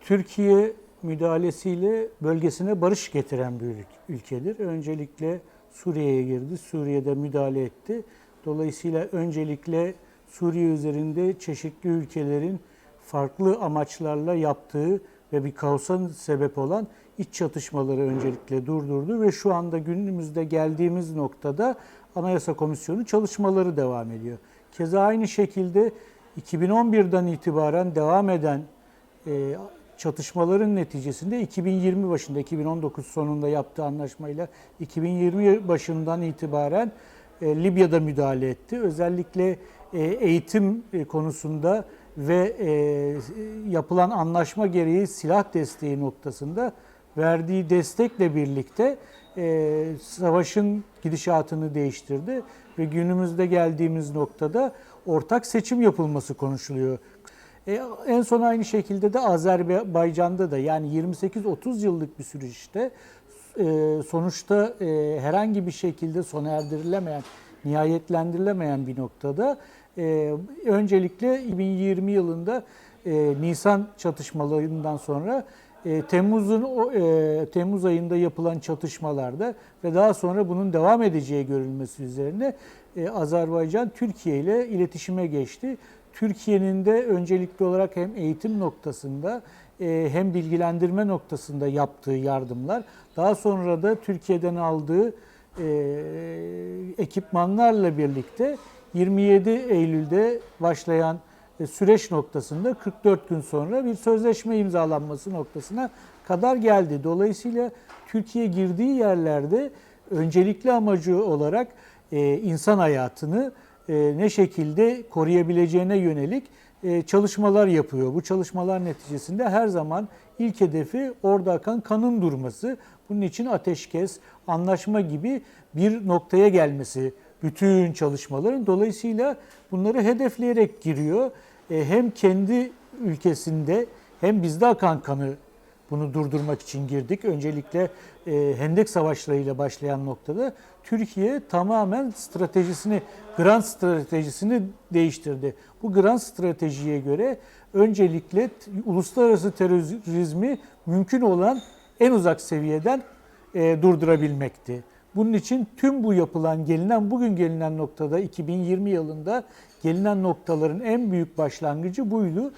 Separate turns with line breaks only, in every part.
Türkiye müdahalesiyle bölgesine barış getiren bir ül- ülkedir. Öncelikle Suriye'ye girdi, Suriye'de müdahale etti. Dolayısıyla öncelikle Suriye üzerinde çeşitli ülkelerin farklı amaçlarla yaptığı ve bir kaosa sebep olan iç çatışmaları öncelikle durdurdu ve şu anda günümüzde geldiğimiz noktada Anayasa Komisyonu çalışmaları devam ediyor. Keza aynı şekilde 2011'den itibaren devam eden e, çatışmaların neticesinde 2020 başında, 2019 sonunda yaptığı anlaşmayla 2020 başından itibaren e, Libya'da müdahale etti. Özellikle e, eğitim e, konusunda ve e, yapılan anlaşma gereği silah desteği noktasında verdiği destekle birlikte e, savaşın gidişatını değiştirdi ve günümüzde geldiğimiz noktada ortak seçim yapılması konuşuluyor. E, en son aynı şekilde de Azerbaycan'da da yani 28-30 yıllık bir süreçte e, sonuçta e, herhangi bir şekilde sona erdirilemeyen, nihayetlendirilemeyen bir noktada e, öncelikle 2020 yılında e, Nisan çatışmalarından sonra e, Temmuz'un e, Temmuz ayında yapılan çatışmalarda ve daha sonra bunun devam edeceği görülmesi üzerine e, Azerbaycan Türkiye ile iletişime geçti. Türkiye'nin de öncelikli olarak hem eğitim noktasında e, hem bilgilendirme noktasında yaptığı yardımlar, daha sonra da Türkiye'den aldığı e, ekipmanlarla birlikte 27 Eylül'de başlayan e, süreç noktasında 44 gün sonra bir sözleşme imzalanması noktasına kadar geldi. Dolayısıyla Türkiye girdiği yerlerde öncelikli amacı olarak insan hayatını ne şekilde koruyabileceğine yönelik e, çalışmalar yapıyor. Bu çalışmalar neticesinde her zaman ilk hedefi orada akan kanın durması. Bunun için ateşkes, anlaşma gibi bir noktaya gelmesi bütün çalışmaların. Dolayısıyla bunları hedefleyerek giriyor. E, Hem kendi ülkesinde hem bizde akan kanı bunu durdurmak için girdik. Öncelikle e, Hendek Savaşları'yla başlayan noktada Türkiye tamamen stratejisini, grand stratejisini değiştirdi. Bu grand stratejiye göre öncelikle uluslararası terörizmi mümkün olan en uzak seviyeden e, durdurabilmekti. Bunun için tüm bu yapılan, gelinen bugün gelinen noktada 2020 yılında gelinen noktaların en büyük başlangıcı buydu.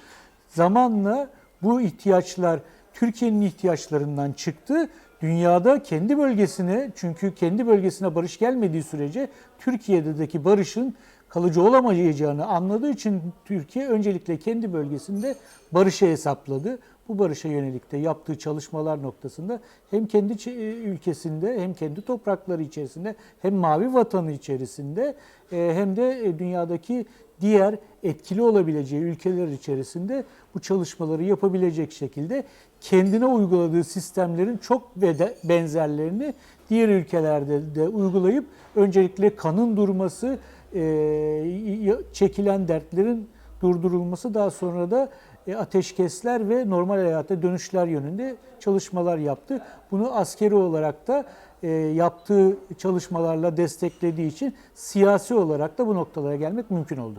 Zamanla bu ihtiyaçlar Türkiye'nin ihtiyaçlarından çıktı. Dünyada kendi bölgesine çünkü kendi bölgesine barış gelmediği sürece Türkiye'deki barışın kalıcı olamayacağını anladığı için Türkiye öncelikle kendi bölgesinde barışı hesapladı. Bu barışa yönelik de yaptığı çalışmalar noktasında hem kendi ç- ülkesinde hem kendi toprakları içerisinde hem mavi vatanı içerisinde e, hem de e, dünyadaki diğer etkili olabileceği ülkeler içerisinde bu çalışmaları yapabilecek şekilde kendine uyguladığı sistemlerin çok benzerlerini diğer ülkelerde de uygulayıp öncelikle kanın durması, e, çekilen dertlerin durdurulması daha sonra da e, ateşkesler ve normal hayata dönüşler yönünde çalışmalar yaptı. Bunu askeri olarak da e, yaptığı çalışmalarla desteklediği için siyasi olarak da bu noktalara gelmek mümkün oldu.